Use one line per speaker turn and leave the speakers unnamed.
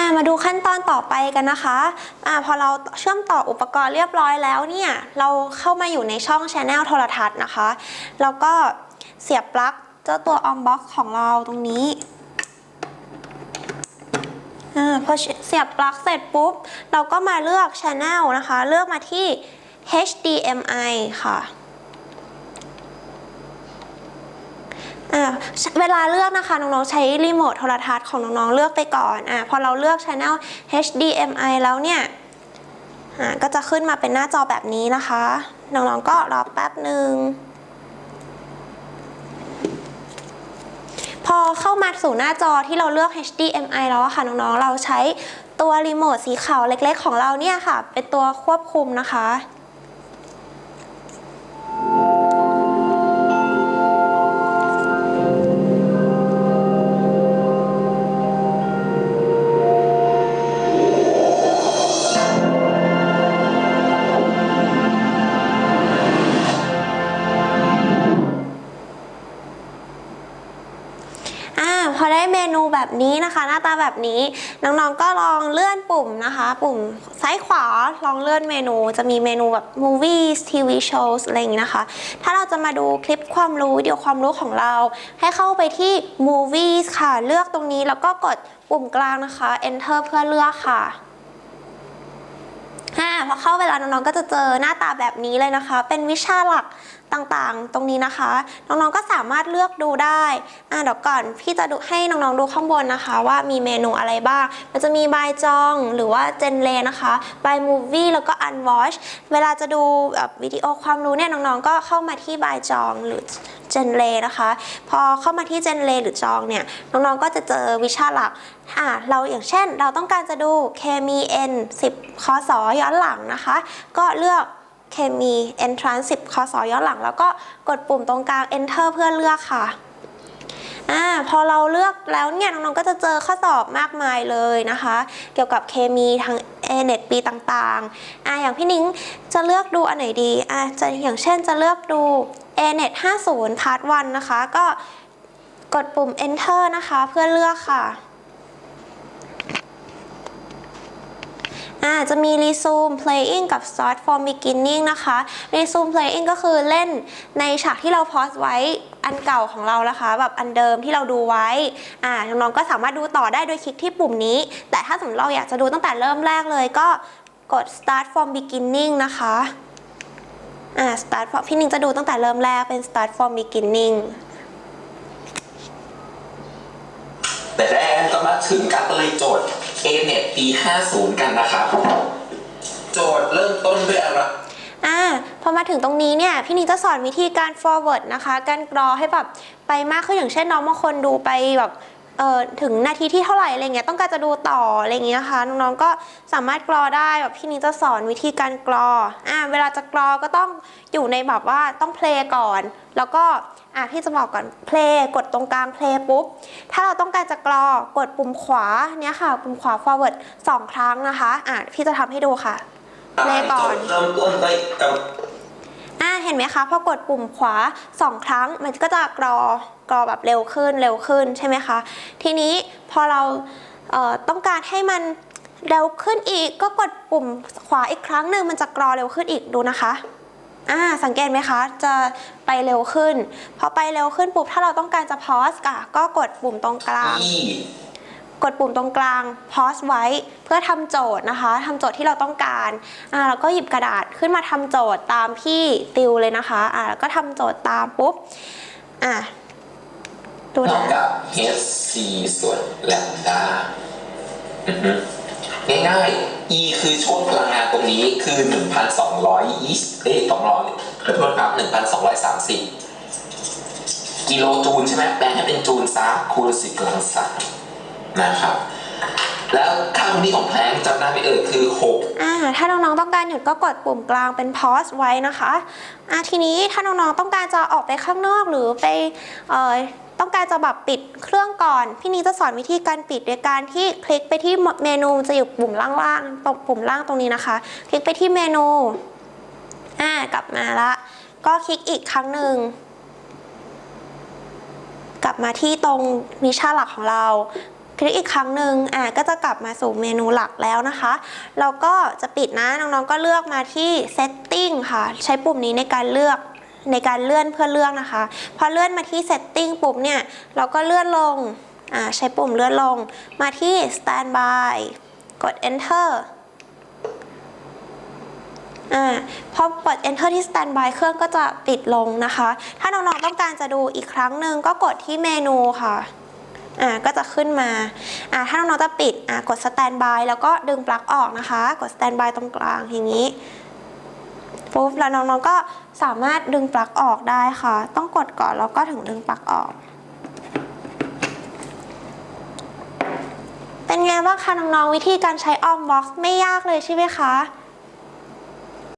ามาดูขั้นตอนต่อไปกันนะคะอ่าพอเราเชื่อมต่ออุปกรณ์เรียบร้อยแล้วเนี่ย เราเข้ามาอยู่ในช่อง Channel โทรทัศน์นะคะ แล้วก็เสียบปลั๊กเจ้าตัว on box ของเราตรงนี้อพอเสียบปลั๊กเสร็จปุ๊บ เราก็มาเลือก Channel นะคะ เลือกมาที่ HDMI ค่ะ อ่าเวลาเลือกนะคะน้องๆใช้รีโมทโทรทัศน์ของน้องๆเลือกไปก่อนอ่าพอเราเลือก Channel HDMI แล้วเนี่ยอ่าก็จะขึ้นมาเป็นหน้าจอแบบนี้นะคะ น้องๆก็รอแป๊บหนึ่งพอเข้ามาสู่หน้าจอที่เราเลือก HDMI แล้วอะค่ะน้องๆ เราใช้ตัวรีโมทสีขาวเล็กๆ ของเราเนี่ยค่ะ เป็นตัวควบคุมนะคะ แบบนี้นะคะ หน้าตาแบบนี้น้องๆก็ลองเลื่อนปุ่มนะคะ ปุ่มซ้ายขวาลองเลื่อนเมนู จะมีเมนูแบบ movies TV shows อะไรอย่างนี้นะคะ ถ้าเราจะมาดูคลิปความรู้วิดีโอความรู้ของเรา ให้เข้าไปที่ movies ค่ะ เลือกตรงนี้แล้วก็กดปุ่มกลางนะคะ enter เพื่อเลือกค่ะอ่าพอเข้าเวลาน้องๆก็จะเจอหน้าตาแบบนี้เลยนะคะ เป็นวิชาหลัก ต่างๆ ตรงนี้นะคะ น้องๆก็สามารถเลือกดูได้อ่าเดี๋ยวก่อนพี่จะดูให้น้องๆดูข้างบนนะคะ ว่ามีเมนูอะไรบ้าง มันจะมีบายจองหรือว่าเจนเลนะคะบายมูวี่แล้วก็อันวอชเวลาจะดูแบบวิดีโอความรู้เนี่ยน้องๆก็เข้ามาที่บายจองหรือเจนเลนะคะ พอเข้ามาที่เจนเลหรือจองเนี่ยน้องๆก็จะเจอวิชาหลักอ่าเราอย่างเช่น เราต้องการจะดูเคมี N 10คศย้อนหลังนะคะ ก็เลือก เคมี Entrance 10คศย้อนหลัง แล้วก็กดปุ่มตรงกลาง Enter เพื่อเลือกค่ะอ่าพอเราเลือกแล้วเนี่ยน้องๆก็จะเจอข้อสอบมากมายเลยนะคะ เกี่ยวกับเคมีทาง a n e t ปีต่างๆอ่าอย่างพี่นิ้งจะเลือกดูอันไหนดีอ่าจะอย่างเช่นจะเลือกดู a n e t 50 Part 1 นะคะ ก็กดปุ่ม Enter นะคะ เพื่อเลือกค่ะ อ่าจะมี resume playing กับ start from beginning นะคะ resume playing ก็คือเล่นในฉากที่เราพอสไว้อันเก่าของเรานะคะ แบบอันเดิมที่เราดูไว้อ่าน้องๆก็สามารถดูต่อได้โดยคลิกที่ปุ่มนี้ แต่ถ้าสมมติเราอยากจะดูตั้งแต่เริ่มแรกเลยก็กด start from beginning นะคะอ่า start from พี่นิงจะดูตั้งแต่เริ่มแรกเป็น start from beginning
แต่แรกก็มาถึงการเลยโจทย์ A net ปี 50 กันนะครับ โจทย์เริ่มต้นด้วยอะไร
อ่าพอมาถึงตรงนี้เนี่ยพี่นิจะสอนวิธีการ forward นะคะ การกรอให้แบบไปมากขึ้นอย่างเช่นน้องบางคนดูไปแบบเอ่อถึงนาทีที่เท่าไหร่อะไรเงี้ยต้องการจะดูต่ออะไรเงี้ยนะคะน้องๆก็สามารถกรอได้แบบพี่นิงจะสอนวิธีการกรออ่าเวลาจะกรอก็ต้องอยู่ในแบบว่าต้องเพลงก่อน แล้วก็ อะพี่จะบอกก่อนเพลงกดตรงกลางเพลงปุ๊บ ถ้าเราต้องการจะกรอกดปุ่มขวาเนี่ยค่ะ ปุ่มขวา forward สองครั้งนะคะ อะพี่จะทำให้ดูค่ะเพลงก่อน
โจทย์เริ่มต้นด้วยกับ
อ่าเห็นไหมคะ พอกดปุ่มขวาสองครั้ง มันก็จะกรอกรอแบบเร็วขึ้นเร็วขึ้นใช่ไหมคะ ทีนี้พอเราเอ่อต้องการให้มันเร็วขึ้นอีก ก็กดปุ่มขวาอีกครั้งหนึ่งมันจะกรอเร็วขึ้นอีกดูนะคะ อ่าสังเกตไหมคะจะไปเร็วขึ้น พอไปเร็วขึ้นปุ๊บถ้าเราต้องการจะพอสอะก็กดปุ่มตรงกลาง
ที่
กดปุ่มตรงกลาง pause ไว้ เพื่อทำโจทย์นะคะทำโจทย์ที่เราต้องการอ่าแล้วก็หยิบกระดาษขึ้นมาทำโจทย์ตามพี่ติวเลยนะคะอ่าแล้วก็ทำโจทย์ตามปุ๊บอะดู
เท่า
นะ
กับ HC ส่วนแลมดาอือฮึ ง่ายๆ E คือช่วงพลังงานตรงนี้คือ 1,220เอ้ย200ขอโทษครับ 1,230 กิโลจูลใช่ไหมแปลงให้เป็นจูลซะคูณ10กำลังสามนะครับ แล้วค่าตรงนี้ของแพลงจำได้ไหมเอ่ยคือ 6
อ่า ถ้าน้องๆ ต้องการหยุดก็กดปุ่มกลางเป็น pause ไว้นะคะ อ่าทีนี้ถ้าน้องๆ ต้องการจะออกไปข้างนอกหรือไปเอ่อ ต้องการจะแบบปิดเครื่องก่อน พี่นี้จะสอนวิธีการปิดโดยการที่คลิกไปที่เมนูจะอยู่ปุ่มล่างๆตรงปุ่มล่างตรงนี้นะคะ คลิกไปที่เมนูอ่ากลับมาละก็คลิกอีกครั้งหนึ่งกลับมาที่ตรงวิชาหลักของเราคลิกอีกครั้งหนึ่งอ่าก็จะกลับมาสู่เมนูหลักแล้วนะคะ เราก็จะปิดนะน้องๆก็เลือกมาที่ setting ค่ะ ใช้ปุ่มนี้ในการเลือก ในการเลื่อนเพื่อเลือกนะคะ พอเลื่อนมาที่ setting ปุ่มเนี่ย เราก็เลื่อนลง ใช้ปุ่มเลื่อนลง มาที่ standby กด enter อพอกด enter ที่ standby เครื่องก็จะปิดลงนะคะ ถ้าน้องๆต้องการจะดูอีกครั้งหนึ่งก็กดที่เมนูค่ะอ่าก็จะขึ้นมาอ่าถ้าน้องๆจะปิดอ่ากด standby แล้วก็ดึงปลั๊กออกนะคะ กด standby ตรงกลางอย่างนี้ ปุ๊บแล้วน้องๆก็สามารถดึงปลั๊กออกได้ค่ะ ต้องกดก่อนแล้วก็ถึงดึงปลั๊กออก เป็นไงบ้างคะน้องๆวิธีการใช้ออมบ็อกซ์ไม่ยากเลยใช่ไหมคะ